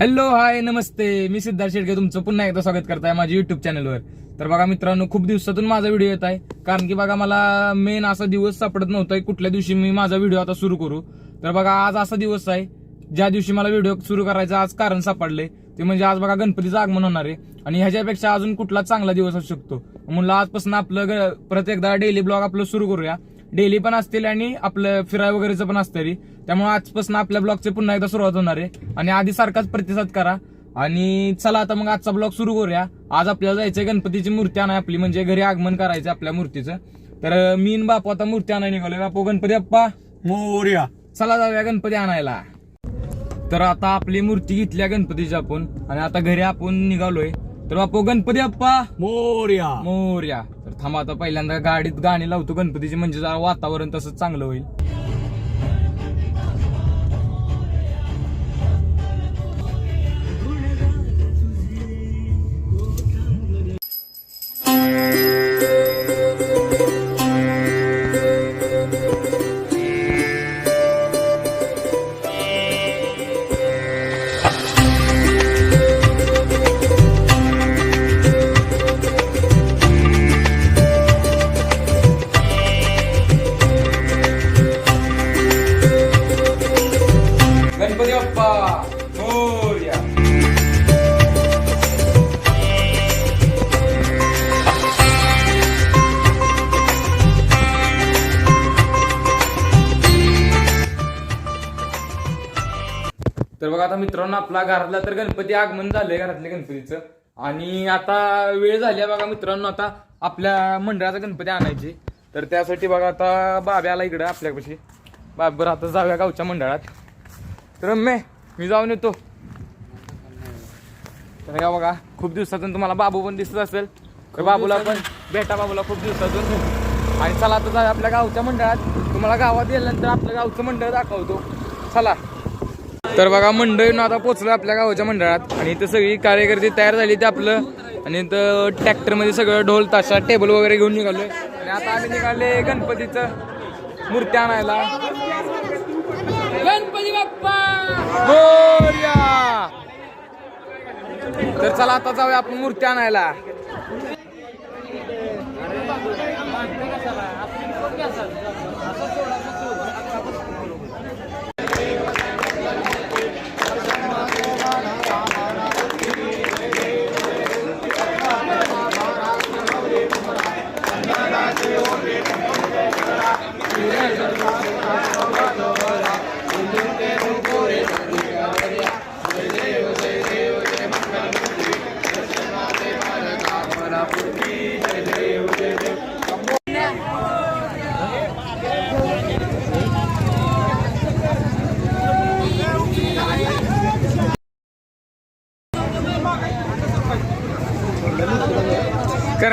Hello hi नमस्ते. मी सिद्धार्थ शेडके तुमचं पुन्हा एकदा स्वागत करताय माझ्या युट्यूब चॅनलवर तर बघा मित्रांनो खूप दिवसातून माझा व्हिडिओ येत आहे. कारण की बघा मला मेन असा दिवस सापडत नव्हता. कुठल्या दिवशी मी माझा व्हिडिओ आता सुरू करू. तर बघा आज असा दिवस आहे. ज्या दिवशी मला व्हिडिओ सुरू करायचा आज कारण सापडले. ते म्हणजे आज बघा गणपतीचं आगमन होणार आहे. आणि ह्याच्यापेक्षा अजून कुठला चांगला दिवस असू शकतो. म्हणलं आजपासून आपलं ग- परत एकदा डेली ब्लॉग आपलं सुरू करूया. डेली पण असतील आणि आपलं फिराय वगैरेचं पण असतं. त्यामुळे आजपासून आपल्या ब्लॉगचे पुन्हा एकदा सुरुवात होणार आहे. आणि आधी सारखाच प्रतिसाद करा. आणि चला आता मग आजचा ब्लॉग सुरू करूया. आज आपल्याला जायचंय गणपतीची मूर्ती आणाय आपली म्हणजे घरी आगमन करायचं आपल्या मूर्तीचं. तर मी बापू आता मूर्ती आणायला निघालोय. बापू गणपती बाप्पा? मोर्या. चला जाऊया गणपती आणायला. तर आता आपली मूर्ती घेतल्या गणपतीची आपण. आणि आता घरी आपण निघालोय. तर बापू गणपती बाप्पा मोर्या. मोर्या. तर थांबा आता पहिल्यांदा गाडीत गाणी लावतो गणपतीची म्हणजे जरा वातावरण तसं चांगलं होईल. तर बघा आता मित्रांनो आपला घरातला तर गणपती आगमन झालंय घरातल्या गणपतीचं. आणि आता वेळ झाली आहे बघा मित्रांनो आता आपल्या मंडळाचा गणपती आणायचे. तर त्यासाठी बघा आता बाब्या आला इकडं आपल्यापाशी. बाबर आता जाऊया गावच्या मंडळात. तर मे मी जाऊन येतो. तर या बघा खूप दिवसातून तुम्हाला बाबू पण दिसत असेल. तर बाबूला पण भेटा बाबूला खूप दिवसातून. आणि चला आता जाऊया आपल्या गावच्या मंडळात. तुम्हाला गावात गेल्यानंतर आपल्या गावचं मंडळ दाखवतो. चला. तर बघा मंडळीनं आता पोहोचलो आपल्या गावाच्या मंडळात. आणि इथं सगळी कार्यकर्ते तयार झाली ते आपलं. आणि इथं ट्रॅक्टरमध्ये सगळं ढोल ताशा टेबल वगैरे घेऊन निघालोय. आणि आता आम्ही निघाले गणपतीचं मूर्ती आणायला. गणपती बाप्पा! तर चला आता जाऊया आपण मूर्ती आणायला.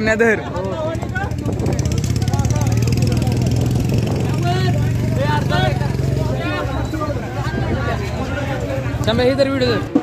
करण्याधर शंभर हे तर व्हिडिओ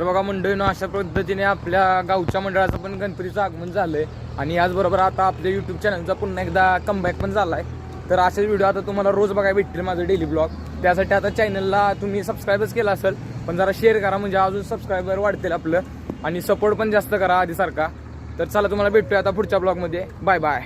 तर बघा मंडळीनं अशा पद्धतीने आपल्या गावच्या मंडळाचं पण गणपतीचं आगमन झालंय. आणि याचबरोबर आता आपल्या युट्यूब चॅनलचा पुन्हा एकदा कमबॅक पण झालाय. तर असेच व्हिडिओ आता तुम्हाला रोज बघायला भेटतील माझं डेली ब्लॉग त्यासाठी आता चॅनलला तुम्ही सबस्क्राईबच केला असेल पण जरा शेअर करा म्हणजे अजून सबस्क्रायबर वाढतील आपलं. आणि सपोर्ट पण जास्त करा आधीसारखा. तर चला तुम्हाला भेटतोय आता पुढच्या ब्लॉगमध्ये बाय बाय